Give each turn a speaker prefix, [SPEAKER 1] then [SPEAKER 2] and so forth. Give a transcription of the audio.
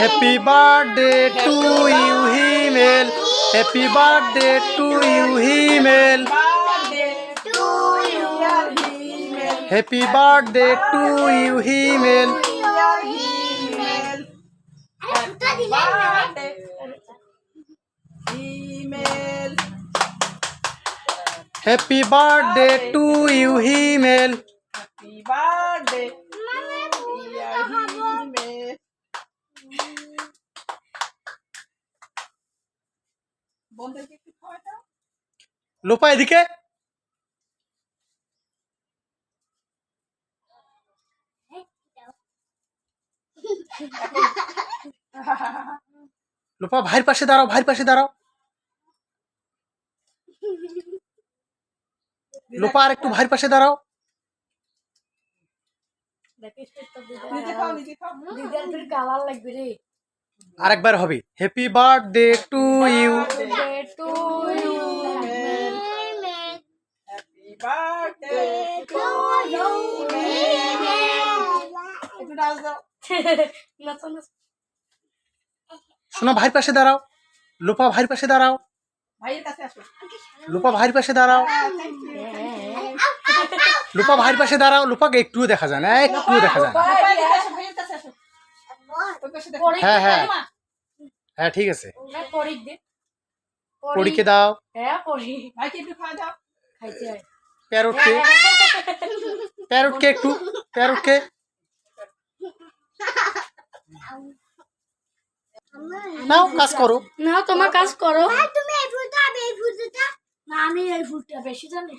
[SPEAKER 1] Happy birthday to you Himel happy birthday to you Himel happy birthday to you Himel. Happy birthday to you Himel
[SPEAKER 2] Happy birthday.
[SPEAKER 1] Lopa এদিকে। লোপা ভাইয়ের পাশে দাঁড়াও ভাইয়ের পাশে দাঁড়াও। লোপা আর একটু ভাইয়ের পাশে দাঁড়াও।
[SPEAKER 2] নিজে খাও নিজে খাও।
[SPEAKER 3] কালার লাগবে রে।
[SPEAKER 1] আরেকবার হবে। Happy birthday to you
[SPEAKER 3] to
[SPEAKER 2] happy birthday to you একটু ডাল দাও
[SPEAKER 1] শোনো ভাইয়ের পাশে দাঁড়াও। লোপা ভাইয়ের পাশে দাঁড়াও।
[SPEAKER 2] ভাইয়ের কাছে আসো
[SPEAKER 1] লোপা ভাইয়ের পাশে দাঁড়াও। লোপা ভাইয়ের পাশে দাঁড়াও। লোপাকে একটুও দেখা যায় না একটুও দেখা যায় না। হ্যাঁ হ্যাঁ। হ্যাঁ ঠিক আছে।
[SPEAKER 3] দে।
[SPEAKER 1] পরীকে। দাও।
[SPEAKER 3] হ্যাঁ পরি
[SPEAKER 2] ভাইকে একটু খাওয়া দাও।
[SPEAKER 3] খাইতে হয়
[SPEAKER 1] প্যারটকে প্যারটকে একটু। প্যারটকে নাও কাজ করো।
[SPEAKER 3] না তোমার কাজ করো।
[SPEAKER 4] তুমি এই ফুলটা এই ফুলটা
[SPEAKER 3] না আমি এই ফুলটা বেশি জানি।